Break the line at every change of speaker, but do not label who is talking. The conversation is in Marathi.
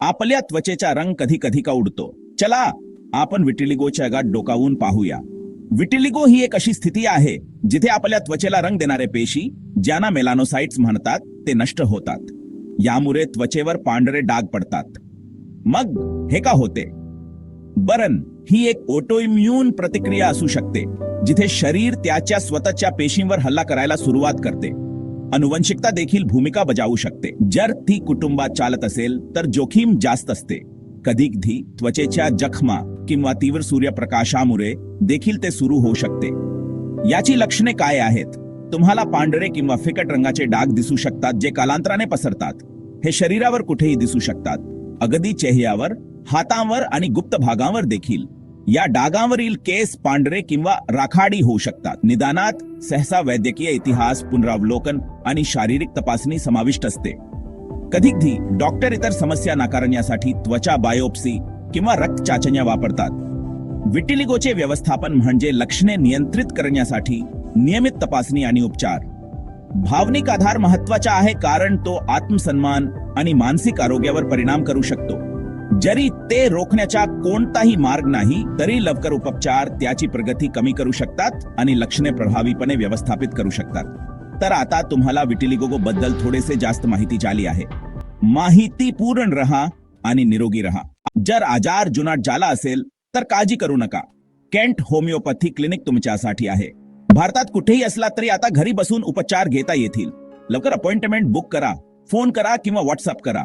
आपल्या त्वचेचा रंग कधी कधी का उडतो. चला आपण विटिलिगोच्या गाठ डोकावून पाहूया. विटिलिगो ही एक अशी स्थिती आहे जिथे आपल्या त्वचेला रंग देणारे पेशी ज्यांना मेलानोसाइट्स म्हणतात ते नष्ट होतात. यामुळे त्वचेवर पांढरे डाग पडतात. मग हे का होते? बरन ही एक ओटोइम्यून प्रतिक्रिया असू शकते जिथे शरीर त्याच्या स्वतःच्या पेशींवर हल्ला करायला सुरुवात करते. अनुवंशिकता देखील भूमिका बजावू शकते. जर ती कुटुंबात चालत असेल तर जोखीम जास्त असते. कधीकधी त्वचेच्या जखमा किंवा तीव्र सूर्यप्रकाशामुळे देखील ते सुरू होऊ शकते. याची लक्षणे काय आहेत? तुम्हाला पांढरे किंवा फिकट रंगाचे डाग दिसू शकतात जे कालांतराने पसरतात. हे शरीरावर कुठेही दिसू शकतात. अगदी चेहऱ्यावर हातांवर आणि गुप्त भागांवर देखील. या डागांवरील केस पांढरे किंवा राखाडी होऊ शकतात. निदानात सहसा वैद्यकीय इतिहास पुनरावलोकन आणि शारीरिक तपासणी समाविष्ट असते. कधीकधी डॉक्टर इतर समस्या नाकारण्यासाठी त्वचा बायोप्सी किंवा रक्त चाचण्या वापरतात. विटिलिगोचे व्यवस्थापन म्हणजे लक्षणे नियंत्रित करण्यासाठी नियमित तपासणी आणि उपचार. भावनिक आधार महत्त्वाचा आहे कारण तो आत्मसन्मान आणि मानसिक आरोग्यावर परिणाम करू शकतो. जरी ते रोखण्याचा कोणताही मार्ग नाही तरी लवकर उपचार त्याची प्रगती कमी करू शकतात आणि लक्षणे प्रभावीपणे व्यवस्थापित करू शकतात. तर आता तुम्हाला विटिलिगोगो बद्दल थोडेसे जास्त माहिती झाली आहे. माहिती पूर्ण रहा आणि निरोगी रहा. जर आजार जुनाट झाला असेल तर काळजी करू नका. केंट होमिओपॅथी क्लिनिक तुमच्यासाठी आहे. भारतात कुठेही असला तरी आता घरी बसून उपचार घेता येतील. लवकर अपॉइंटमेंट बुक करा फोन करा किंवा व्हॉट्सअप करा.